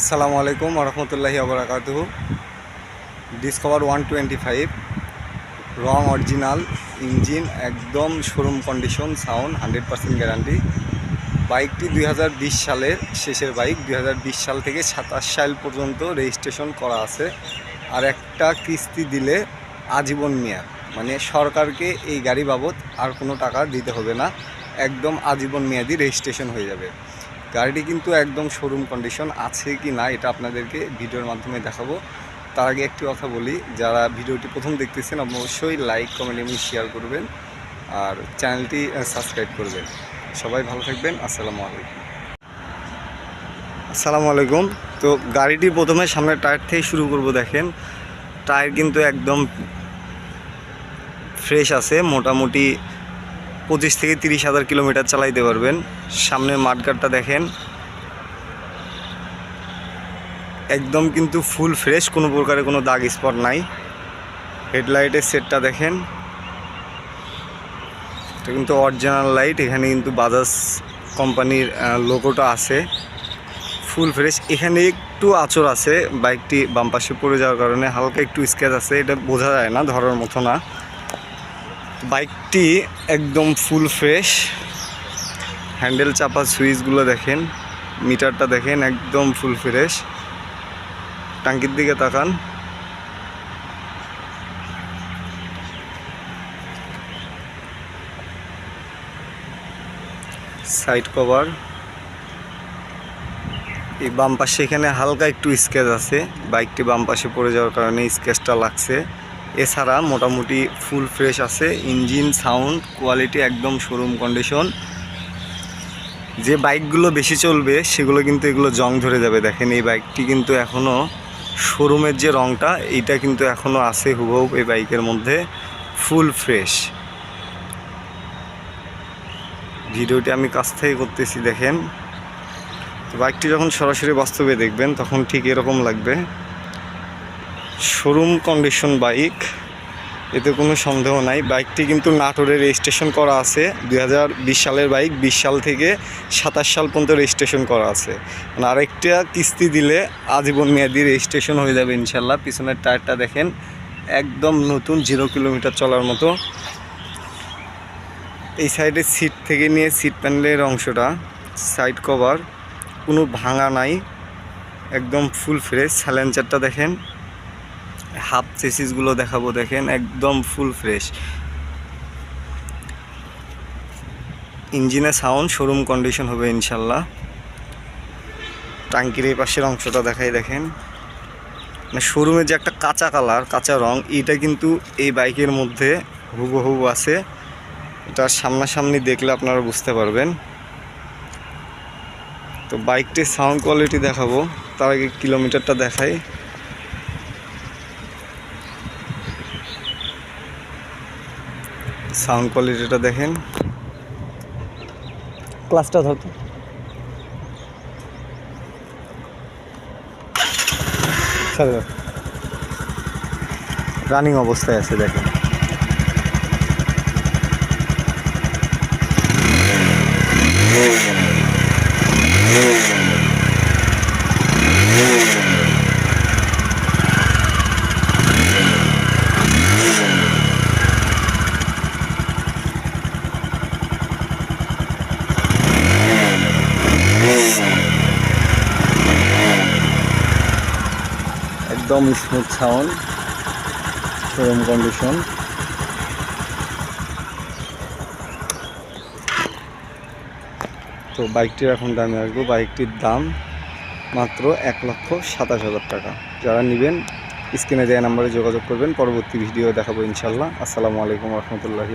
আসসালামু আলাইকুম রহমতুল্লাহি আবরাকাতু ডিসকভার ওয়ান টোয়েন্টি ফাইভ রং অরিজিনাল ইঞ্জিন একদম showroom condition sound hundred percent guarantee বাইকটি দুই হাজার বিশ সালের শেষের বাইক দুই হাজার বিশ সাল থেকে সাতাশ সাল পর্যন্ত রেজিস্ট্রেশন করা আছে। আর একটা কিস্তি দিলে আজীবন মেয়াদ। মানে সরকারকে এই গাড়ি বাবদ আর কোনো টাকা দিতে হবে না। একদম আজীবন মেয়াদি রেজিস্ট্রেশন হয়ে যাবে। গাড়িটি কিন্তু একদম শোরুম কন্ডিশন আছে কি না, এটা আপনাদেরকে ভিডিওর মাধ্যমে দেখাবো। তার আগে একটি কথা বলি, যারা ভিডিওটি প্রথম দেখতেছেন, অবশ্যই লাইক কমেন্ট এবং শেয়ার করবেন, আর চ্যানেলটি সাবস্ক্রাইব করবেন। সবাই ভালো থাকবেন, আসসালামু আলাইকুম। আসসালামু আলাইকুম। তো গাড়িটি প্রথমে সামনের টায়ার থেকে শুরু করব, দেখেন। টায়ার কিন্তু একদম ফ্রেশ আছে, মোটামুটি পঁচিশ থেকে তিরিশ হাজার কিলোমিটার চালাইতে পারবেন। সামনে মাঠগাটটা দেখেন। একদম কিন্তু ফুল ফ্রেশ, কোনো প্রকারের কোনো দাগ স্পট নাই। হেডলাইটের সেটটা দেখেন। এটা কিন্তু অরিজিনাল লাইট এখানে কিন্তু বাজাজ কোম্পানির লোগোটা আছে। Full fresh. এখানে একটু আচর আছে, বাইকটি বাম পাশে পড়ে যাওয়ার কারণে হালকা একটু স্কেচ আছে। এটা বোঝা যায় না, ধরার মতো না। বাইকটি একদম ফুল ফ্রেশ। হ্যান্ডেল চাপা সুইচগুলো দেখেন, মিটারটা দেখেন, একদম ফুল ফ্রেশ। টাঙ্কির দিকে তাকান। Side cover. এই বাম পাশে এখানে হালকা একটু স্কেচ আছে। বাইকটি বাম পাশে পড়ে যাওয়ার কারণে স্কেচটা লাগছে। এছাড়া মোটামুটি ফুল ফ্রেশ আছে, ইঞ্জিন, সাউন্ড, কোয়ালিটি একদম শোরুম কন্ডিশন। যে বাইকগুলো বেশি চলবে, সেগুলো কিন্তু এগুলো জং ধরে যাবে। দেখেন, এই বাইকটি কিন্তু এখনও শোরুমের যে রংটা, এইটা কিন্তু এখনও আছে হুবহু এই বাইকের মধ্যে, ফুল ফ্রেশ। ভিডিওটি আমি কাছ থেকে করতেছি, দেখেন। তো বাইকটি যখন সরাসরি বাস্তবে দেখবেন, তখন ঠিক এরকম লাগবে। শোরুম কন্ডিশন বাইক, এতে কোনো সন্দেহ নাই। বাইকটি কিন্তু নাটোরে রেজিস্ট্রেশন করা আছে। দু হাজার বিশ সালের বাইক, বিশ সাল থেকে সাতাশ সাল পর্যন্ত রেজিস্ট্রেশন করা আছে। মানে আরেকটা কিস্তি দিলে আজীবন মেয়াদি রেজিস্ট্রেশন হয়ে যাবে ইনশাল্লাহ। পিছনের টায়ারটা দেখেন, একদম নতুন জিরো কিলোমিটার চলার মতো। এই সাইডে সিট থেকে নিয়ে সিট প্যানেলের অংশটা, সাইড কভার, কোনো ভাঙা নাই। একদম ফুল ফ্রেশ। স্যালেঞ্চারটা দেখেন হাফ চেসিসগুলো দেখাবো, দেখেন, একদম ফুল ফ্রেশ ইঞ্জিনের সাউন্ড শোরুম কন্ডিশন হবে ইনশাল্লাহ। টাঙ্কির এই পাশের অংশটা দেখাই, দেখেন। মানে শোরুমের যে একটা কাঁচা কালার কাঁচা রং এটা কিন্তু এই বাইকের মধ্যে হুবহু আছে। এটা সামনাসামনি দেখলে আপনারা বুঝতে পারবেন। তো বাইকটির সাউন্ড কোয়ালিটি দেখাবো, তার আগে কিলোমিটারটা দেখাই। সাউন্ড কোয়ালিটিটা দেখেন। ক্লাসটা ধরতো। রানিং অবস্থায় আছে দেখেন। একদম স্মুথ সাউন্ড শোরুম কন্ডিশন তো বাইকটির এখন দামে আসব। বাইকটির দাম মাত্র এক লক্ষ সাতাশ হাজার টাকা। যারা নেবেন, স্ক্রিনে দেওয়া নাম্বারে যোগাযোগ করবেন। পরবর্তী ভিডিও দেখাবো ইনশাল্লাহ। আসসালামু আলাইকুম রহমতুল্লাহি